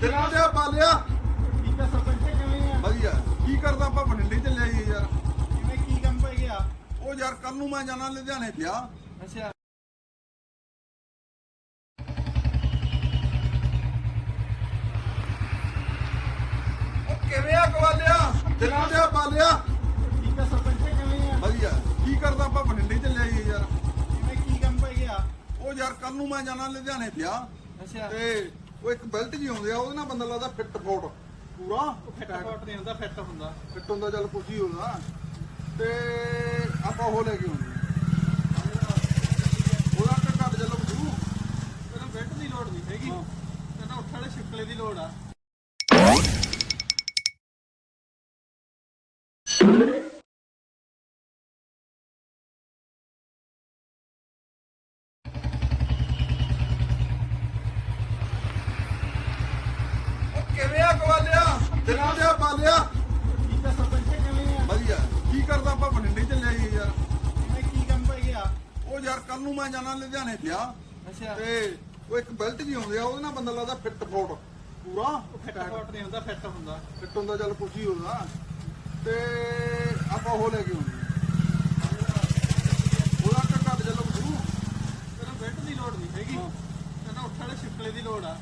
ਤੇਰਾ ਲਿਆ। ਪਾਲਿਆ ਠੀਕ ਆ ਸਰਪੰਚ ਕਿਵੇਂ ਆ? ਵਧੀਆ। ਕੀ ਕਰਦਾ ਆਪਾਂ? ਬਠਿੰਡੇ ਚੱਲੇ ਆਈਏ ਯਾਰ। ਕਿਵੇਂ ਕੀ ਕੰਮ ਪੈ ਗਿਆ? ਉਹ ਯਾਰ ਕੱਲ ਨੂੰ ਮੈਂ ਜਾਣਾ ਲੁਧਿਆਣੇ ਪਿਆ ਅੱਛਾ। ਉਹ ਕਿਵੇਂ ਆ ਗਵਾਲਿਆ? ਤੇਰਾ ਲਿਆ। ਪਾਲਿਆ ਠੀਕ ਆ ਸਰਪੰਚ ਕਿਵੇਂ ਆ? ਵਧੀਆ। ਕੀ ਕਰਦਾ ਆਪਾਂ? ਬਠਿੰਡੇ ਚੱਲੇ ਆਈਏ ਯਾਰ। ਕਿਵੇਂ ਕੀ ਕੰਮ ਪੈ ਗਿਆ? ਉਹ ਯਾਰ ਕੱਲ ਨੂੰ ਮੈਂ ਜਾਣਾ ਲੁਧਿਆਣੇ ਪਿਆ ਅੱਛਾ। ਤੇ ਉਹ ਇੱਕ ਬੈਲਟ ਜੀ ਆਉਂਦੇ ਆ ਉਹਦੇ ਨਾਲ ਬੰਦਾ ਲੱਗਦਾ ਫਿੱਟ ਫੋਟ। ਪੂਰਾ? ਫਿੱਟ ਫੋਟ ਨਹੀਂ ਹੁੰਦਾ ਫਿੱਟ ਹੁੰਦਾ। ਫਿੱਟ ਹੁੰਦਾ ਚੱਲ ਕੁਝ ਹੀ ਹੁੰਦਾ ਤੇ ਆਪਾਂ ਉਹ ਲੈ ਕੇ ਆਉਂਦੇ ਉਹਦਾ ਘੱਟ ਚੱਲ ਬਜੂ ਤੈਨੂੰ ਬੈੱਡ ਦੀ ਲੋੜ ਨਹੀਂ ਹੈਗੀ। ਤੈਨੂੰ ਉੱਠ ਵਾਲੇ ਸ਼ਿਕਲੇ ਦੀ ਲੋੜ ਆ। ਉਹ ਕਿਵੇਂ ਆ ਗਵਾਲਿਆ ਤੇਰਾ ਲਿਆ ਪਾਲਿਆ ਠੀਕ ਆ ਸਰਪੰਚ ਕਿਵੇਂ ਆ ਵਧੀਆ। ਕੀ ਕਰਦਾ ਆਪਾਂ? ਬਠਿੰਡੇ ਚੱਲੇ ਆਈਏ ਯਾਰ। ਕਿਵੇਂ ਕੀ ਕੰਮ ਪੈ ਗਿਆ? ਉਹ ਯਾਰ ਕੱਲ ਨੂੰ ਮੈਂ ਜਾਣਾ ਲੁਧਿਆਣੇ ਪਿਆ ਅੱਛਾ। ਤੇ ਉਹ ਇੱਕ ਬੈਲਟ ਜੀ ਆਉਂਦੇ ਆ ਉਹਦੇ ਨਾਲ ਬੰਦਾ ਲੱਗਦਾ ਫਿੱਟ ਫੋਟ। ਪੂਰਾ? ਫਿੱਟ ਫੋਟ ਨਹੀਂ ਹੁੰਦਾ ਫਿੱਟ ਹੁੰਦਾ। ਫਿੱਟ ਹੁੰਦਾ ਚੱਲ ਕੁਝ ਹੀ ਹੁੰਦਾ। ਤੇ ਆਪਾਂ ਉਹ ਲੈ ਕੇ ਆਉਂਦੇ ਉਹਦਾ ਘੱਟ ਚੱਲ ਬਜੂ ਤੈਨੂੰ ਬੈੱਡ ਦੀ ਲੋੜ ਨਹੀਂ ਹੈਗੀ। ਤੈਨੂੰ ਉੱਠ ਵਾਲੇ ਸ਼ਿਕਲੇ ਦੀ ਲੋੜ ਆ।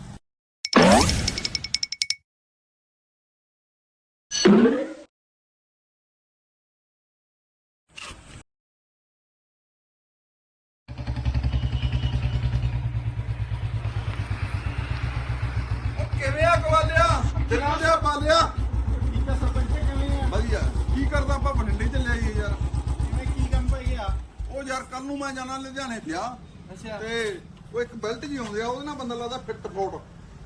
ਕਿਵੇਂ ਆ ਗਵਾਲਿਆ? ਤੇਰਾ ਲਿਆ ਪਾਲਿਆ? ਠੀਕ ਆ ਸਰਪੰਚ ਕਿਵੇਂ ਆ ਵਧੀਆ। ਕੀ ਕਰਦਾ ਆਪਾਂ? ਬਠਿੰਡੇ ਚੱਲੇ ਆਈਏ ਯਾਰ। ਕਿਵੇਂ ਕੀ ਕੰਮ ਪੈ ਗਿਆ ਉਹ ਯਾਰ ਕੱਲ ਨੂੰ ਮੈਂ ਜਾਣਾ ਲੁਧਿਆਣੇ ਪਿਆ। ਅੱਛਾ। ਤੇ ਉਹ ਇੱਕ ਬੈਲਟ ਜੀ ਆਉਂਦੇ ਆ ਉਹਦੇ ਨਾਲ ਬੰਦਾ ਲੱਗਦਾ ਫਿੱਟ ਫੋਟ।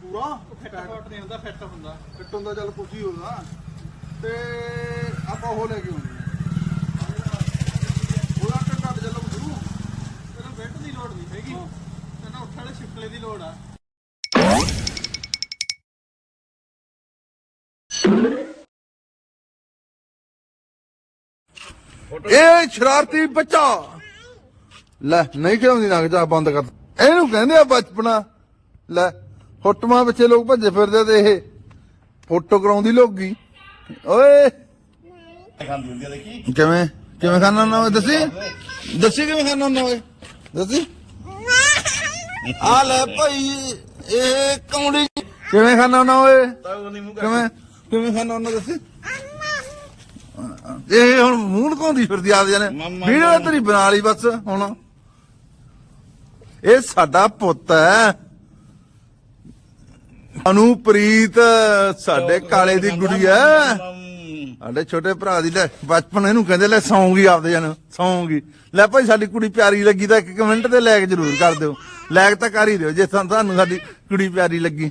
ਪੂਰਾ? ਫਿੱਟ ਫੋਟ ਨਹੀਂ ਹੁੰਦਾ ਫਿੱਟ ਹੁੰਦਾ। ਫਿੱਟ ਹੁੰਦਾ ਚੱਲ ਕੁਝ ਹੀ ਹੁੰਦਾ। ਤੇ ਆਪਾਂ ਉਹ ਲੈ ਕੇ ਆਉਂਦੇ ਉਹਦਾ ਘੱਟ ਘੱਟ ਚੱਲ ਬਜੂ ਤੈਨੂੰ ਬੈੱਡ ਦੀ ਲੋੜ ਨਹੀਂ ਹੈਗੀ। ਤੈਨੂੰ ਉੱਠ ਵਾਲੇ ਸ਼ਿਕਲੇ ਦੀ ਲੋੜ ਆ। ਇਹ ਸ਼ਰਾਰਤੀ ਬੱਚਾ। ਲੈ, ਨਹੀਂ ਖਿਲਾਉਂਦੀ ਨਾ ਜਾ ਬੰਦ ਕਰ। ਇਹਨੂੰ ਕਹਿੰਦੇ ਆ ਬਚਪਨਾ। ਲੈ ਫੋਟੋਆਂ ਪਿੱਛੇ ਲੋਕ ਭੱਜੇ ਫਿਰਦੇ ਤੇ ਇਹ ਫੋਟੋ ਕਰਾਉਂਦੀ ਲੋਕੀ ਓਏ। ਖਾਂਦੀ ਹੁੰਦੀ ਆ ਦੇਖੀ ਕਿਵੇਂ? ਕਿਵੇਂ ਖਾਣਾ ਨਾ ਓਏ? ਦੱਸੀ। ਦੱਸੀ ਕਿਵੇਂ ਖਾਣਾ ਨਾ ਓਏ? ਦੱਸੀ। ਆ ਲੈ ਭਾਈ ਇਹ ਕੌਂਡੀ ਕਿਵੇਂ ਖਾਣਾ ਨਾ ਓਏ? ਤਾਂ ਉਹ ਨਹੀਂ ਮੂੰਹ ਕਰ ਕਿਵੇਂ? ਕਿਵੇਂ ਖਾਣਾ ਉਹਨਾਂ ਦੱਸੀ। ਇਹ ਹੁਣ ਮੂੰਹ ਲਕਾਉਂਦੀ ਫਿਰਦੀ ਆਪ ਜਾਨੇ ਵੀਡੀਓ ਤੇਰੀ ਬਣਾ ਲਈ ਬਸ ਹੁਣ। ਇਹ ਸਾਡਾ ਪੁੱਤ ਹੈ। ਅਨੂਪ੍ਰੀਤ ਸਾਡੇ ਕਾਲੇ ਦੀ ਗੁੜੀ ਹੈ ਸਾਡੇ ਛੋਟੇ ਭਰਾ ਦੀ ਲੈ ਬਚਪਨ ਇਹਨੂੰ ਕਹਿੰਦੇ ਲੈ ਸੌਂਗੀ ਆਪਦੇ ਜਨ ਸੌਂਗੀ। ਲੈ ਭਾਈ ਸਾਡੀ ਕੁੜੀ ਪਿਆਰੀ ਲੱਗੀ ਤਾਂ ਇੱਕ ਕਮੈਂਟ ਤੇ ਲਾਇਕ ਜ਼ਰੂਰ ਕਰ ਦਿਓ। ਲਾਇਕ ਤਾਂ ਕਰ ਹੀ ਦਿਓ ਜੇ ਤੁਹਾਨੂੰ ਸਾਡੀ ਕੁੜੀ ਪਿਆਰੀ ਲੱਗੀ।